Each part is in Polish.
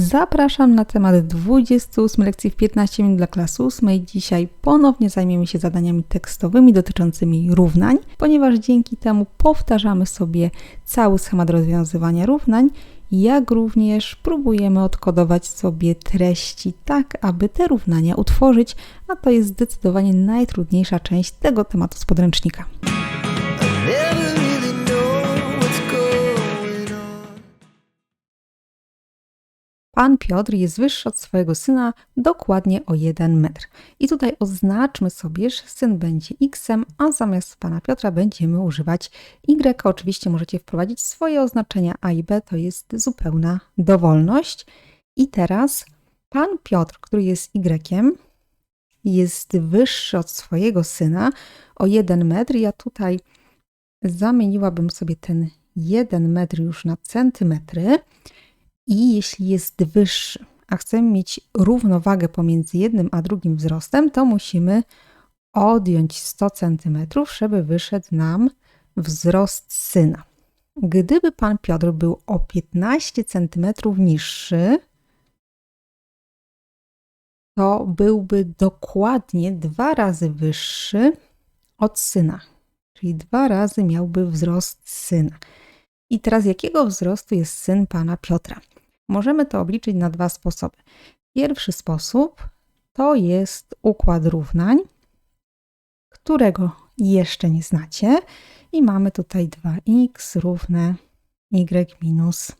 Zapraszam na temat 28 lekcji w 15 minut dla klasy 8. Dzisiaj ponownie zajmiemy się zadaniami tekstowymi dotyczącymi równań, ponieważ dzięki temu powtarzamy sobie cały schemat rozwiązywania równań, jak również próbujemy odkodować sobie treści tak, aby te równania utworzyć, a to jest zdecydowanie najtrudniejsza część tego tematu z podręcznika. Pan Piotr jest wyższy od swojego syna dokładnie o 1 metr. I tutaj oznaczmy sobie, że syn będzie x, a zamiast pana Piotra będziemy używać y. Oczywiście możecie wprowadzić swoje oznaczenia a i b, to jest zupełna dowolność. I teraz pan Piotr, który jest y, jest wyższy od swojego syna o 1 metr. Ja tutaj zamieniłabym sobie ten 1 metr już na centymetry. I jeśli jest wyższy, a chcemy mieć równowagę pomiędzy jednym a drugim wzrostem, to musimy odjąć 100 cm, żeby wyszedł nam wzrost syna. Gdyby pan Piotr był o 15 cm niższy, to byłby dokładnie dwa razy wyższy od syna, czyli dwa razy miałby wzrost syna. I teraz jakiego wzrostu jest syn pana Piotra? Możemy to obliczyć na dwa sposoby. Pierwszy sposób to jest układ równań, którego jeszcze nie znacie. I mamy tutaj 2x równe y minus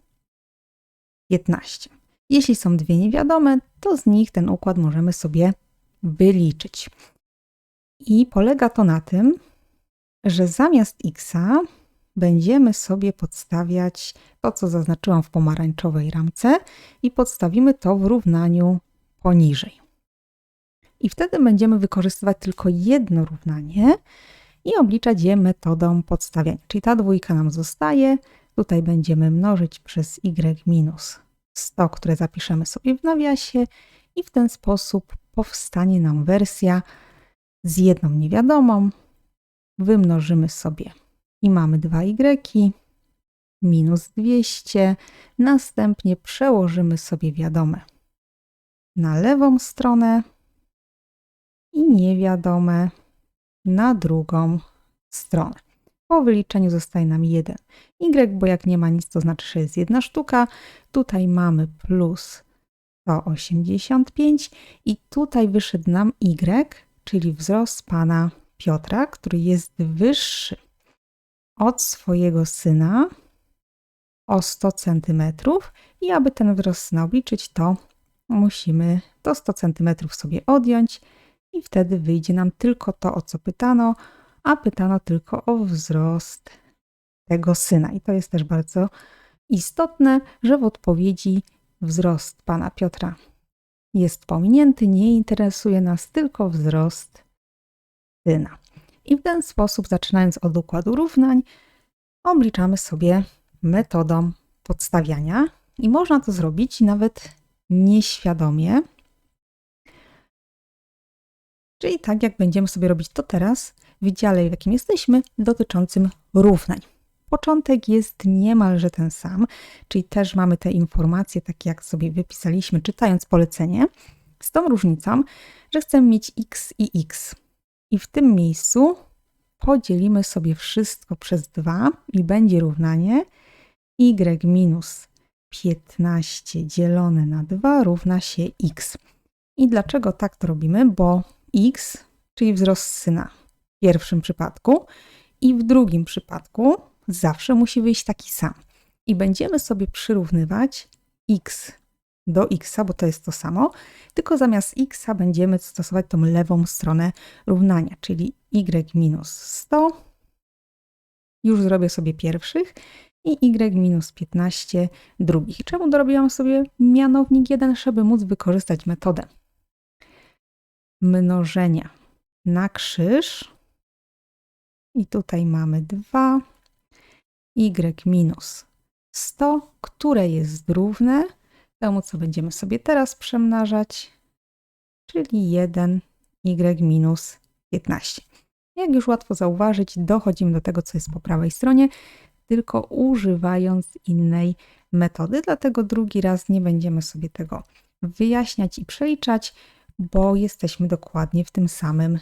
15. Jeśli są dwie niewiadome, to z nich ten układ możemy sobie wyliczyć. I polega to na tym, że zamiast x będziemy sobie podstawiać to, co zaznaczyłam w pomarańczowej ramce i podstawimy to w równaniu poniżej. I wtedy będziemy wykorzystywać tylko jedno równanie i obliczać je metodą podstawiania. Czyli ta dwójka nam zostaje, tutaj będziemy mnożyć przez y minus 100, które zapiszemy sobie w nawiasie i w ten sposób powstanie nam wersja z jedną niewiadomą. Wymnożymy sobie i mamy 2y minus 200. Następnie przełożymy sobie wiadome na lewą stronę i niewiadome na drugą stronę. Po wyliczeniu zostaje nam 1 y, bo jak nie ma nic, to znaczy, że jest jedna sztuka. Tutaj mamy plus 185 i tutaj wyszedł nam y, czyli wzrost pana Piotra, który jest wyższy od swojego syna o 100 cm i aby ten wzrost syna obliczyć, to musimy to 100 cm sobie odjąć i wtedy wyjdzie nam tylko to, o co pytano, a pytano tylko o wzrost tego syna. I to jest też bardzo istotne, że w odpowiedzi wzrost pana Piotra jest pominięty, nie interesuje nas tylko wzrost syna. I w ten sposób, zaczynając od układu równań, obliczamy sobie metodą podstawiania i można to zrobić nawet nieświadomie. Czyli tak, jak będziemy sobie robić to teraz w dziale, w jakim jesteśmy, dotyczącym równań. Początek jest niemalże ten sam, czyli też mamy te informacje, takie jak sobie wypisaliśmy, czytając polecenie, z tą różnicą, że chcemy mieć x i x. I w tym miejscu podzielimy sobie wszystko przez 2 i będzie równanie y minus 15 dzielone na 2 równa się x. I dlaczego tak to robimy? Bo x, czyli wzrost syna w pierwszym przypadku i w drugim przypadku zawsze musi wyjść taki sam. I będziemy sobie przyrównywać x do x, bo to jest to samo, tylko zamiast x będziemy stosować tą lewą stronę równania, czyli y minus 100. Już zrobię sobie pierwszych i y minus 15 drugich. Czemu dorobiłam sobie mianownik 1, żeby móc wykorzystać metodę mnożenia na krzyż. I tutaj mamy 2 y minus 100, które jest równe temu, co będziemy sobie teraz przemnażać, czyli 1 y minus 15. Jak już łatwo zauważyć, dochodzimy do tego, co jest po prawej stronie. tylko używając innej metody. Dlatego drugi raz nie będziemy sobie tego wyjaśniać i przeliczać, bo jesteśmy dokładnie w tym samym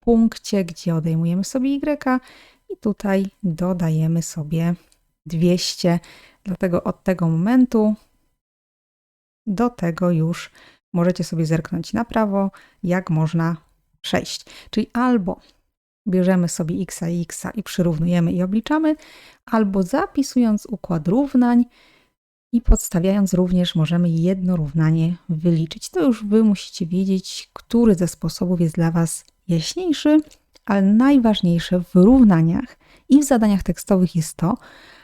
punkcie, gdzie odejmujemy sobie y i tutaj dodajemy sobie 200. Dlatego od tego momentu do tego już możecie sobie zerknąć na prawo, jak można przejść. Czyli albo bierzemy sobie x i x i przyrównujemy i obliczamy, albo zapisując układ równań i podstawiając również możemy jedno równanie wyliczyć. To już Wy musicie wiedzieć, który ze sposobów jest dla Was jaśniejszy, ale najważniejsze w równaniach i w zadaniach tekstowych jest to,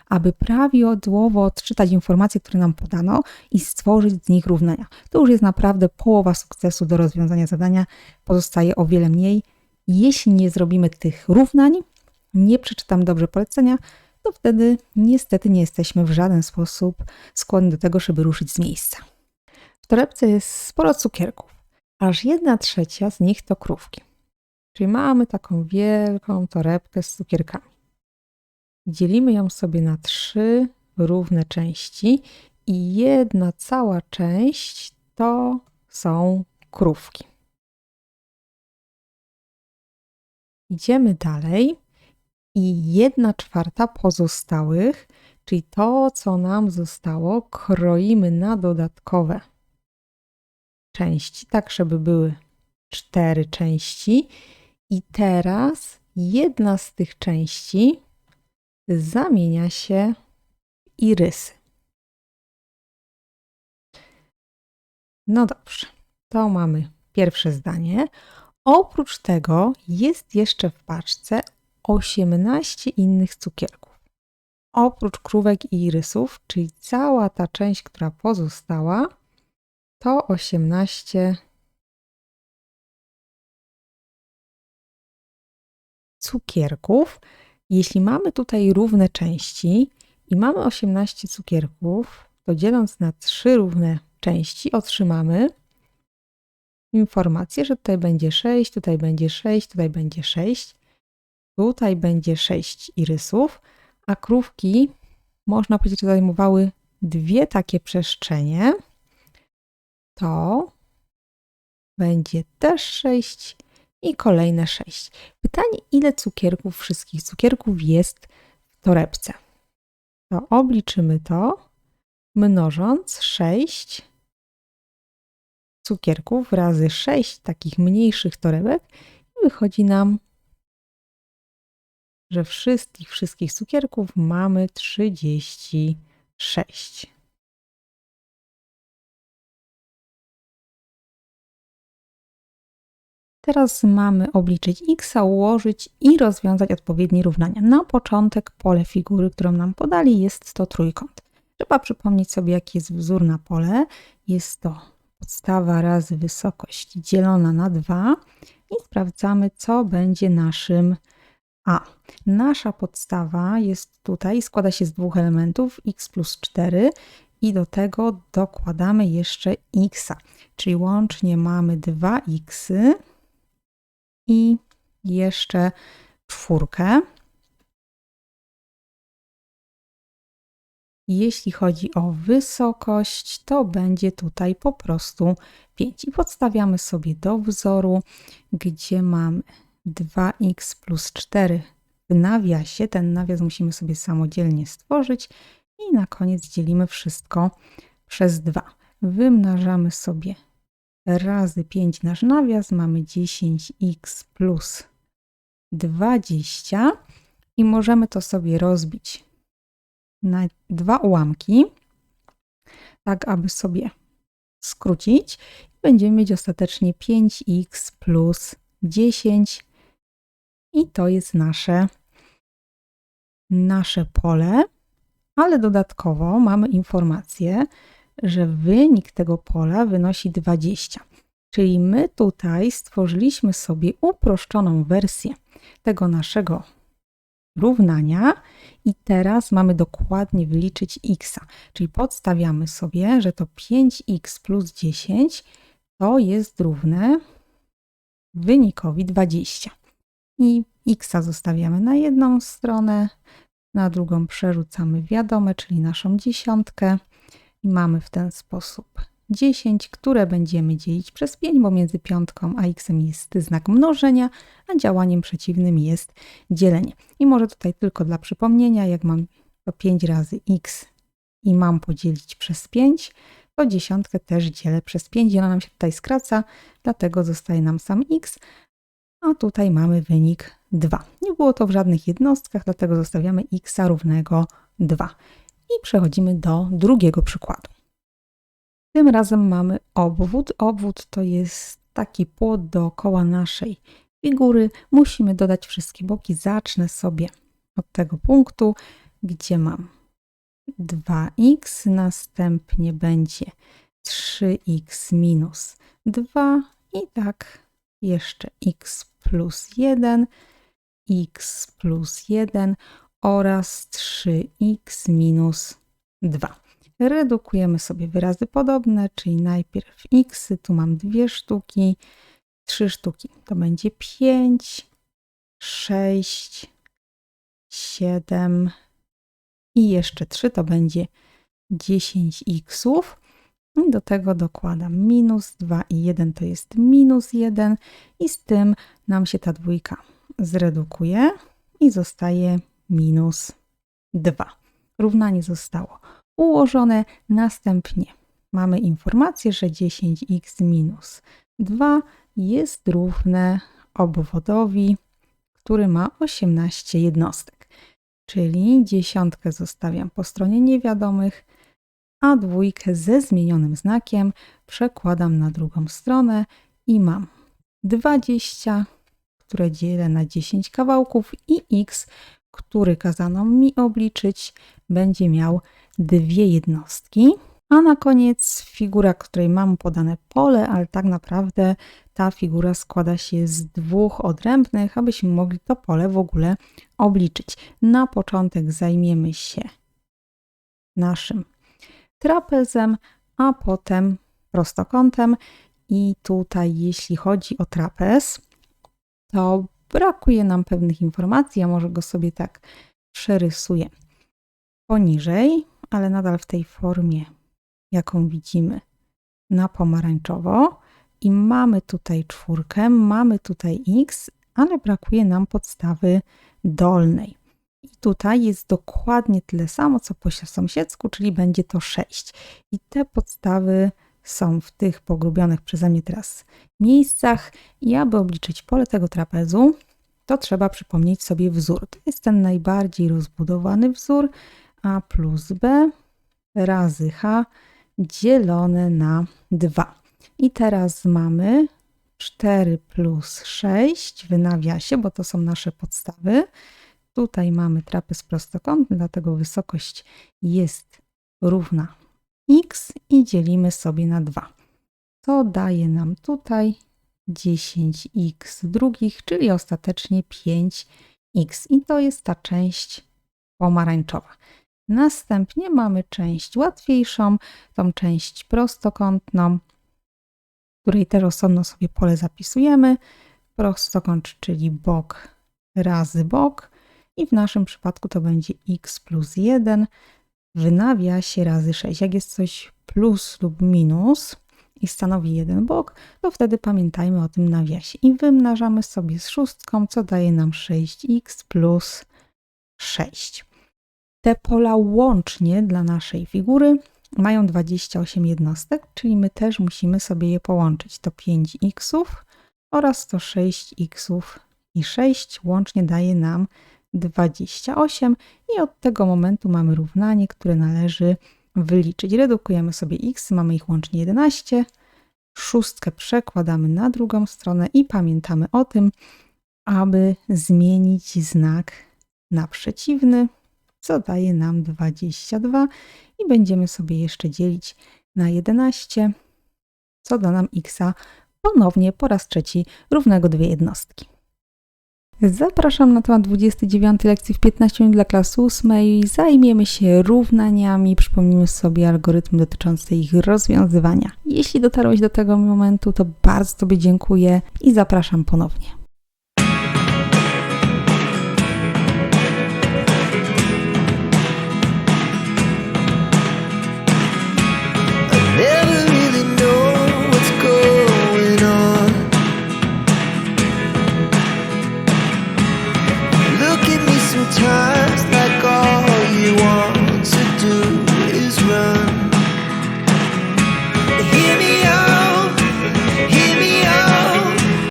aby prawidłowo odczytać informacje, które nam podano i stworzyć z nich równania. To już jest naprawdę połowa sukcesu do rozwiązania zadania, pozostaje o wiele mniej. Jeśli nie zrobimy tych równań, nie przeczytam dobrze polecenia, to wtedy niestety nie jesteśmy w żaden sposób skłonni do tego, żeby ruszyć z miejsca. W torebce jest sporo cukierków, aż jedna trzecia z nich to krówki. Czyli mamy taką wielką torebkę z cukierkami. Dzielimy ją sobie na trzy równe części i jedna cała część to są krówki. Idziemy dalej i jedna czwarta pozostałych, czyli to, co nam zostało, kroimy na dodatkowe części, tak żeby były cztery części. I teraz jedna z tych części zamienia się irysy. No dobrze, to mamy pierwsze zdanie. Oprócz tego jest jeszcze w paczce 18 innych cukierków. Oprócz krówek i irysów, czyli cała ta część, która pozostała, to 18 cukierków. Jeśli mamy tutaj równe części i mamy 18 cukierków, to dzieląc na trzy równe części otrzymamy informację, że tutaj będzie 6, tutaj będzie 6, tutaj będzie 6. Tutaj będzie 6 irysów, a krówki, można powiedzieć, że zajmowały dwie takie przestrzenie. To będzie też 6 i kolejne 6. Pytanie, ile cukierków, wszystkich cukierków jest w torebce? To obliczymy to, mnożąc 6 cukierków razy 6 takich mniejszych torebek i wychodzi nam że wszystkich, wszystkich cukierków mamy 36. Teraz mamy obliczyć x, ułożyć i rozwiązać odpowiednie równania. Na początek pole figury, którą nam podali, jest to trójkąt. Trzeba przypomnieć sobie, jaki jest wzór na pole. Jest to podstawa razy wysokość dzielona na 2 i sprawdzamy, co będzie naszym a. Nasza podstawa jest tutaj, składa się z dwóch elementów, x plus 4 i do tego dokładamy jeszcze x, czyli łącznie mamy 2x i jeszcze czwórkę. Jeśli chodzi o wysokość, to będzie tutaj po prostu 5. I podstawiamy sobie do wzoru, gdzie mamy 2x plus 4 w nawiasie. Ten nawias musimy sobie samodzielnie stworzyć i na koniec dzielimy wszystko przez 2. Wymnażamy sobie razy 5 nasz nawias, mamy 10x plus 20 i możemy to sobie rozbić na dwa ułamki, tak aby sobie skrócić. Będziemy mieć ostatecznie 5x plus 10 i to jest nasze, nasze pole, ale dodatkowo mamy informację, że wynik tego pola wynosi 20. Czyli my tutaj stworzyliśmy sobie uproszczoną wersję tego naszego równania i teraz mamy dokładnie wyliczyć x. Czyli podstawiamy sobie, że to 5x plus 10 to jest równe wynikowi 20 i x zostawiamy na jedną stronę, na drugą przerzucamy wiadome, czyli naszą dziesiątkę i mamy w ten sposób 10, które będziemy dzielić przez 5, bo między piątką a x jest znak mnożenia, a działaniem przeciwnym jest dzielenie. I może tutaj tylko dla przypomnienia, jak mam to 5 razy x i mam podzielić przez 5, to dziesiątkę też dzielę przez 5 i ona nam się tutaj skraca, dlatego zostaje nam sam x, a tutaj mamy wynik 2. Nie było to w żadnych jednostkach, dlatego zostawiamy x równego 2. I przechodzimy do drugiego przykładu. Tym razem mamy obwód. Obwód to jest taki płot dookoła naszej figury. Musimy dodać wszystkie boki. Zacznę sobie od tego punktu, gdzie mam 2x, następnie będzie 3x minus 2 i tak jeszcze x plus 1, x plus 1 oraz 3x minus 2. Redukujemy sobie wyrazy podobne, czyli najpierw x, tu mam dwie sztuki, trzy sztuki, to będzie 5, 6, 7 i jeszcze 3 to będzie 10 xów. I do tego dokładam minus 2 i 1 to jest minus 1 i z tym nam się ta dwójka zredukuje i zostaje minus 2. Równanie zostało ułożone. Następnie mamy informację, że 10x minus 2 jest równe obwodowi, który ma 18 jednostek. Czyli dziesiątkę zostawiam po stronie niewiadomych, a dwójkę ze zmienionym znakiem przekładam na drugą stronę i mam 20, które dzielę na 10 kawałków i x, który kazano mi obliczyć, będzie miał dwie jednostki. A na koniec figura, której mam podane pole, ale tak naprawdę ta figura składa się z dwóch odrębnych, abyśmy mogli to pole w ogóle obliczyć. Na początek zajmiemy się naszym trapezem, a potem prostokątem. I tutaj, jeśli chodzi o trapez, to brakuje nam pewnych informacji. Ja może go sobie tak przerysuję poniżej, ale nadal w tej formie, jaką widzimy na pomarańczowo. I mamy tutaj czwórkę, mamy tutaj x, ale brakuje nam podstawy dolnej. I tutaj jest dokładnie tyle samo, co po sąsiedzku, czyli będzie to 6. I te podstawy są w tych pogrubionych przeze mnie teraz miejscach. I aby obliczyć pole tego trapezu, to trzeba przypomnieć sobie wzór. To jest ten najbardziej rozbudowany wzór a plus b razy h dzielone na 2. I teraz mamy 4 plus 6 w nawiasie, bo to są nasze podstawy. Tutaj mamy trapez prostokątny, dlatego wysokość jest równa x i dzielimy sobie na 2. To daje nam tutaj 10x drugich, czyli ostatecznie 5x. I to jest ta część pomarańczowa. Następnie mamy część łatwiejszą, tą część prostokątną, której też osobno sobie pole zapisujemy. Prostokąt, czyli bok razy bok i w naszym przypadku to będzie x plus 1 w nawiasie razy 6. Jak jest coś plus lub minus i stanowi jeden bok, to wtedy pamiętajmy o tym nawiasie i wymnażamy sobie z szóstką, co daje nam 6x plus 6. Te pola łącznie dla naszej figury mają 28 jednostek, czyli my też musimy sobie je połączyć. To 5x oraz to 6x i 6 łącznie daje nam 28 i od tego momentu mamy równanie, które należy wyliczyć. Redukujemy sobie x, mamy ich łącznie 11. Szóstkę przekładamy na drugą stronę i pamiętamy o tym, aby zmienić znak na przeciwny co daje nam 22 i będziemy sobie jeszcze dzielić na 11, co da nam x ponownie po raz trzeci równego dwie jednostki. Zapraszam na temat 29 lekcji w 15 minut dla klasy 8. Zajmiemy się równaniami, przypomnimy sobie algorytm dotyczący ich rozwiązywania. Jeśli dotarłeś do tego momentu, to bardzo Tobie dziękuję i zapraszam ponownie.